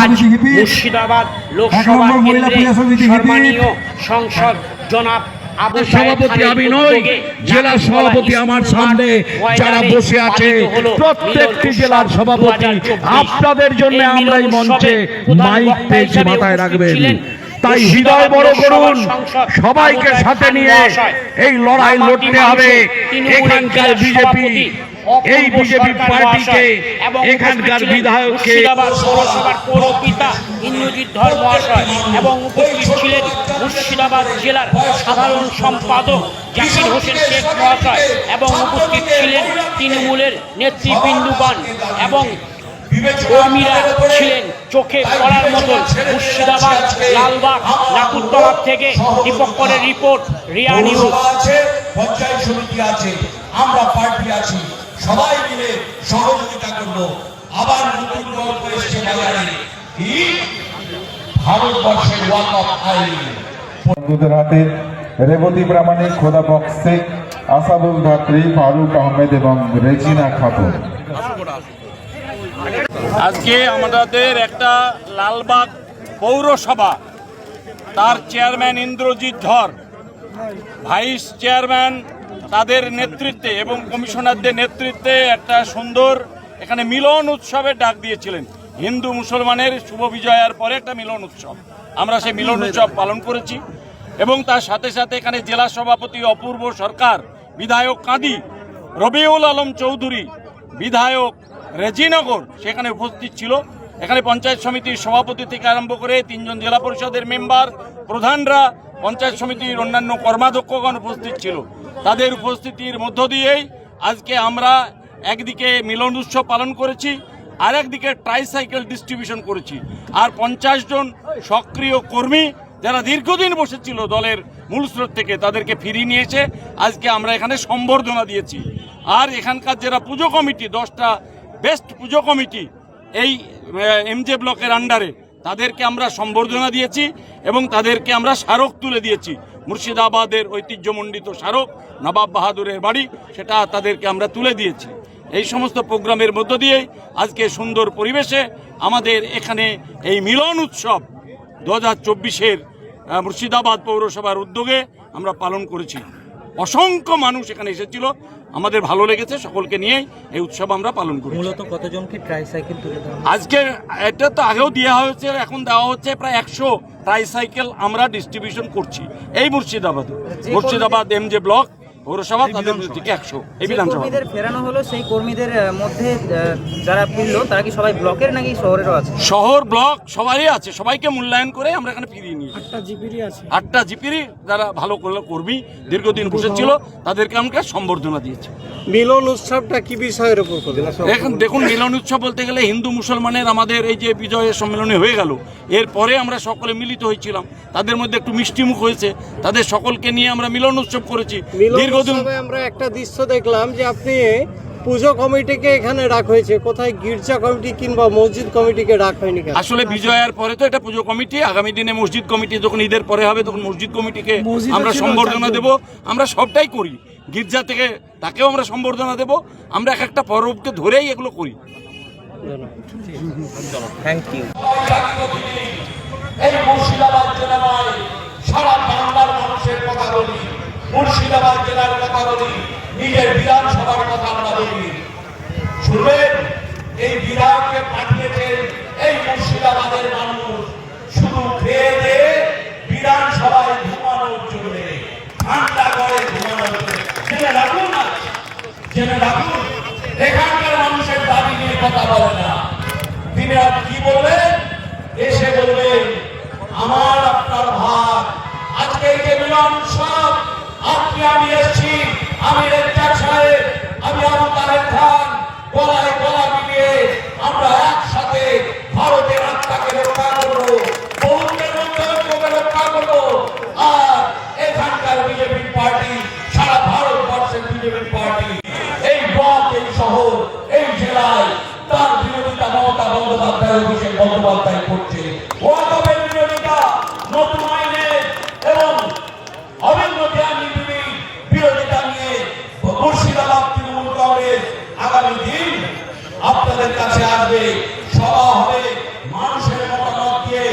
আজ মুর্শিদাবাদ লোকসভা কেন্দ্রে। সম্মানীয় সংসদ জনাব আবু সভাপতি আমি নই জেলা সভাপতি আমার সামনে যারা বসে আছে প্রত্যেকটি জেলার সভাপতি 2024 আপনাদের জন্য আমরা এই মঞ্চে মাইক পেয়েছি মাথায় রাখবেন তাই হৃদয় বড় করুন। সবাইকে সাথে নিয়ে এই লড়াই লড়তে হবে। এখানকার বিজেপি এই বিজেপি পার্টিকে এবং এখানকার বিধায়ককে পৌরপিতা ইন্দ্রজিৎ ধর মহাশয় এবং উপস্থিত ছিলেন মুর্শিদাবাদ জেলার সাধারণ সম্পাদক জাকির হোসেন শেখ মহাশয় এবং উপস্থিত ছিলেন তৃণমূলের নেতৃবৃন্দুগণ এবং কর্মীরা ছিলেন চোখে পড়ার মতন মুর্শিদাবাদ লালবাগ নাকুরতলা থেকে দীপকরের রিপোর্ট রিয়া নিউজ। আছে পঞ্চায়েত সমিতি আছে আমরা পার্টি আছি সবাই মিলে সহযোগিতা করব। আবার নতুন গল্প এসছে বাজারে কি? ভারতবর্ষের ওয়াক অফ আইন। বন্ধুদের হাতে রেবতী প্রামাণিক খোদা বক্স আসাদুল ধাত্রী ফারুক আহমেদ এবং রেজিনা খাতুন। আজকে আমাদের একটা লালবাগ পৌরসভা তার চেয়ারম্যান ইন্দ্রজিৎ ধর ভাইস চেয়ারম্যান তাদের নেতৃত্বে এবং কমিশনারদের নেতৃত্বে একটা সুন্দর এখানে মিলন উৎসবের ডাক দিয়েছিলেন। হিন্দু মুসলমানের শুভ বিজয়ার পরে একটা মিলন উৎসব। আমরা সেই মিলন উৎসব পালন করেছি এবং তার সাথে সাথে এখানে জেলা সভাপতি অপূর্ব সরকার বিধায়ক কাঁদি রবিউল আলম চৌধুরী বিধায়ক রেজিনগর, সেখানে উপস্থিত ছিল। এখানে পঞ্চায়েত সমিতির সভাপতি থেকে আরম্ভ করে তিনজন জেলা পরিষদের মেম্বার, প্রধানরা, পঞ্চায়েত সমিতির অন্যান্য কর্মাধ্যক্ষগণ উপস্থিত ছিল। তাদের উপস্থিতির মধ্য দিয়েই আজকে আমরা একদিকে মিলন উৎসব পালন করেছি আর একদিকে ট্রাইসাইকেল ডিস্ট্রিবিউশন করেছি। আর পঞ্চাশ জন সক্রিয় কর্মী যারা দীর্ঘদিন বসেছিল দলের মূল স্রোত থেকে, তাদেরকে ফিরিয়ে নিয়েছে। আজকে আমরা এখানে সম্বর্ধনা দিয়েছি। আর এখানকার যারা পুজো কমিটি, দশটা বেস্ট পুজো কমিটি এই এমজে ব্লকের আন্ডারে। তাদেরকে আমরা সম্বর্ধনা দিয়েছি এবং তাদেরকে আমরা স্মারক তুলে দিয়েছি। মুর্শিদাবাদের ঐতিহ্যমণ্ডিত স্মারক, নবাব বাহাদুরের বাড়ি, সেটা তাদেরকে আমরা তুলে দিয়েছি। এই সমস্ত প্রোগ্রামের মধ্য দিয়েই আজকে সুন্দর পরিবেশে আমাদের এখানে এই মিলন উৎসব দু হাজার চব্বিশের মুর্শিদাবাদ পৌরসভার উদ্যোগে আমরা পালন করেছি। অসংখ্য মানুষ এখানে এসেছিল। আমাদের ভালো লেগেছে সকলকে নিয়েই এই উৎসব আমরা পালন করি মূলত কতজনকে ট্রাইসাইকেল তুলে আজকে এটা তো আগেও দেওয়া হয়েছে এখন দেওয়া হচ্ছে প্রায় একশো ট্রাইসাইকেল আমরা ডিস্ট্রিবিউশন করছি। এই মুর্শিদাবাদে। মুর্শিদাবাদ এম জে ব্লক পৌরসভা তাদের থেকে একশো? এই বিধানসভা কর্মীদের ফেরানো হলো সেই কর্মীদের মধ্যে যারা ফিরলো তারা কি সবাই ব্লকের নাকি শহরেরও আছে? শহর ব্লক সবারই আছে। সবাইকে মূল্যায়ন করে আমরা এখানে ফিরিয়ে আটটা জিপিরই আছে। আটটা জিপিরই যারা ভালো করল কর্মী দীর্ঘদিন বসেছিল তাদেরকে আমরা সম্বর্ধনা দিয়েছি। মিলন উৎসবটা কি বিষয়ের উপর এখন দেখুন মিলন উৎসব বলতে গেলে হিন্দু মুসলমানের আমাদের এই যে বিজয়ের সম্মেলনে হয়ে গেল। এরপরে আমরা সকলে মিলিত হয়েছিলাম। তাদের মধ্যে একটু মিষ্টিমুখ হয়েছে। তাদের সকলকে নিয়ে আমরা মিলন উৎসব করেছি। মিলন দীর্ঘদিন আমরা একটা দৃশ্য দেখলাম যে আপনি পুজো কমিটিকে এখানে রাখা হয়েছে। কোথায় গির্জা কমিটি কিংবা মসজিদ কমিটিকে রাখা হয়নি আসলে বিজয়ের পরে তো এটা পুজো কমিটি আগামী দিনে মসজিদ কমিটি যখন ঈদের পরে হবে তখন মসজিদ কমিটিকে আমরা সম্বর্ধনা দেব। আমরা সবটাই করি। গির্জা থেকে তাকেও আমরা সম্বর্ধনা দেব। আমরা এক একটা পর্বকে ধরেই এগুলো করি। থ্যাংক ইউ এই মুর্শিদাবাদ সারা বাংলার মানুষের কথা বলি। মুর্শিদাবাদ জেলার কথা বলি, নিজের বিধানসভার কথা আমরা বলি। শুনবেন, এই বিধায়ককে পাঠিয়েছেন এই মুর্শিদাবাদের মানুষ। শুধু খেয়ে দিয়ে বিধানসভায় ঘুমানোর জন্য, ঠান্ডা করে ঘুমানোর জন্য। জেনে রাখুন না, জেনে রাখুন, এখানকার মানুষের দাবি নিয়ে কথা বলে না। তিনি আর কি বলবেন এসে বলবেন আমার, আপনার ভাগ। আজকে এই যে মিলন সব আমি এসেছি আমি আমি আবু খান। গলায় গলা মিলিয়ে আমরা একসাথে ভারতের আত্মাকে রক্ষা করব আর এখানকার বিজেপি পার্টি, সারা ভারতবর্ষের বিজেপি পার্টি, এই এই জেলায় তার বিরোধিতা মমতা বন্দ্যোপাধ্যায় অভিষেক বন্দ্যোপাধ্যায় করছে। কাছে আসবে, সভা হবে, মানুষের মতামত দিয়ে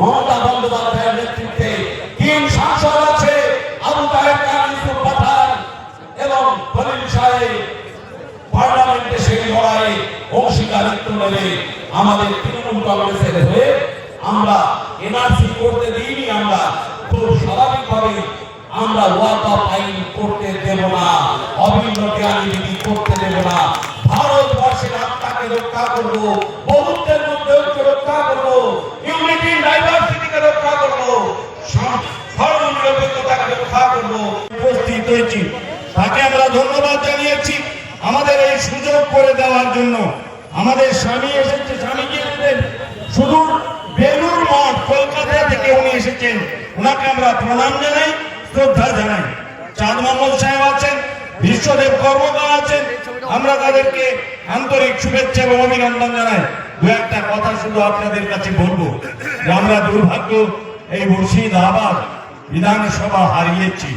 মমতা বন্দ্যোপাধ্যায়ের নেতৃত্বে তিন সাংসদ আছে, আবু তাহের এবং সাহেব। পার্লামেন্টে সেই লড়াইয়ে অংশীদারিত্ব নেবে আমাদের তৃণমূল কংগ্রেসের হয়ে। আমরা এনআরসি করতে দিইনি, আমরা খুব স্বাভাবিকভাবে আমরা ওয়াকা করতে দেব না, অভিন্ন করতে দেব না। করব বহুত্বের মধ্যে ঐক্য রক্ষা করব ইউনিটি ডাইভার্সিটিকে রক্ষা করব আমরা সুযোগ করে দেওয়ার জন্য। আমাদের স্বামী এসেছে স্বামীজি এসেছেন সুদূর বেলুর মঠ, কলকাতা থেকে উনি এসেছেন। ওনাকে আমরা প্রণাম জানাই, শ্রদ্ধা জানাই। চাঁদ মোহাম্মদ সাহেব আছেন বিশ্বদেব কর্মকার আছেন। আমরা তাদেরকে আন্তরিক শুভেচ্ছা এবং অভিনন্দন জানাই। দু একটা কথা শুধু আপনাদের কাছে বলব যে আমরা দুর্ভাগ্য এই মুর্শিদাবাদ বিধানসভা হারিয়েছি।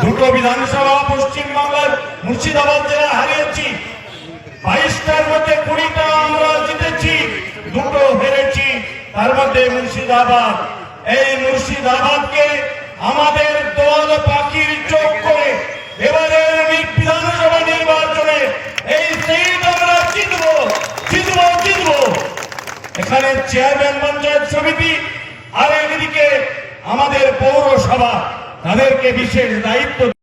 দুটো বিধানসভা পশ্চিম বাংলার মুর্শিদাবাদ জেলা হারিয়েছি। বাইশটার মধ্যে কুড়িটা আমরা জিতেছি দুটো হেরেছি। তার মধ্যে মুর্শিদাবাদ। এই মুর্শিদাবাদকে আমাদের দল পাখির চোখ করে এবারের মি- বিধানসভা নির্বাচনে এই সিট আমরা জিতবো জিতবো জিতবো এখানে চেয়ারম্যান পঞ্চায়েত সমিতি আর একদিকে আমাদের পৌরসভা তাদেরকে বিশেষ দায়িত্ব